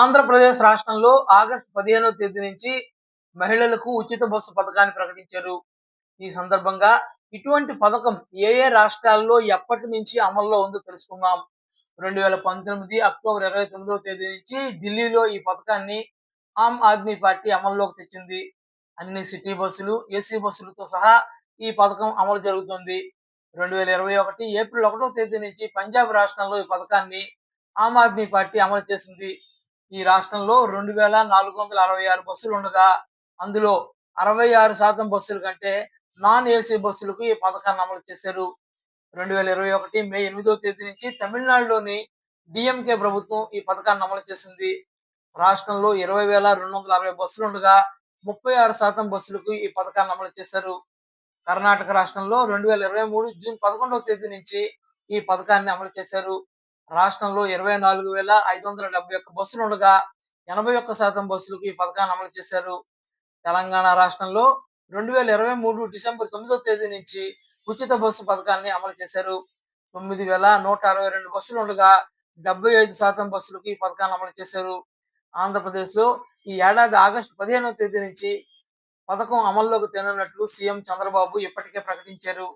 ఆంధ్రప్రదేశ్ రాష్ట్రంలో ఆగస్టు పదిహేనవ తేదీ నుంచి మహిళలకు ఉచిత బస్సు పథకాన్ని ప్రకటించారు. ఈ సందర్భంగా ఇటువంటి పథకం ఏ ఏ రాష్ట్రాల్లో ఎప్పటి నుంచి అమల్లో ఉందో తెలుసుకుందాం. రెండు వేల పంతొమ్మిది అక్టోబర్ ఇరవై తొమ్మిదవ తేదీ నుంచి ఢిల్లీలో ఈ పథకాన్ని ఆమ్ ఆద్మీ పార్టీ అమల్లోకి తెచ్చింది. అన్ని సిటీ బస్సులు ఏసీ బస్సులతో సహా ఈ పథకం అమలు జరుగుతుంది. రెండు వేల ఇరవై ఒకటి ఏప్రిల్ ఒకటో తేదీ నుంచి పంజాబ్ రాష్ట్రంలో ఈ పథకాన్ని ఆమ్ ఆద్మీ పార్టీ అమలు చేసింది. ఈ రాష్ట్రంలో రెండు వేల నాలుగు వందల అరవై ఆరు బస్సులు ఉండగా అందులో అరవై ఆరు శాతం బస్సుల కంటే నాన్ ఏసీ బస్సులకు ఈ పథకాన్ని అమలు చేశారు. రెండు వేల ఇరవై ఒకటి మే ఎనిమిదో తేదీ నుంచి తమిళనాడులోని డిఎంకే ప్రభుత్వం ఈ పథకాన్ని అమలు చేసింది. రాష్ట్రంలో ఇరవై వేల రెండు వందల అరవై బస్సులు ఉండగా ముప్పై ఆరు శాతం బస్సులకు ఈ పథకాన్ని అమలు చేశారు. కర్ణాటక రాష్ట్రంలో రెండు వేల ఇరవై మూడు జూన్ పదకొండవ తేదీ నుంచి ఈ పథకాన్ని అమలు చేశారు. రాష్ట్రంలో ఇరవై నాలుగు వేల ఐదు వందల డెబ్బై ఒక్క బస్సులు ఉండగా ఎనభై ఒక్క శాతం బస్సులకు ఈ పథకాన్ని అమలు చేశారు. తెలంగాణ రాష్ట్రంలో రెండు వేల ఇరవై మూడు డిసెంబర్ తొమ్మిదో తేదీ నుంచి ఉచిత బస్సు పథకాన్ని అమలు చేశారు. తొమ్మిది వేల నూట అరవై రెండు బస్సులు ఉండగా డెబ్బై ఐదు శాతం బస్సులకు ఈ పథకాన్ని అమలు చేశారు. ఆంధ్రప్రదేశ్లో ఈ ఏడాది ఆగస్టు పదిహేనవ తేదీ నుంచి పథకం అమల్లోకి తేనున్నట్లు సీఎం చంద్రబాబు ఇప్పటికే ప్రకటించారు.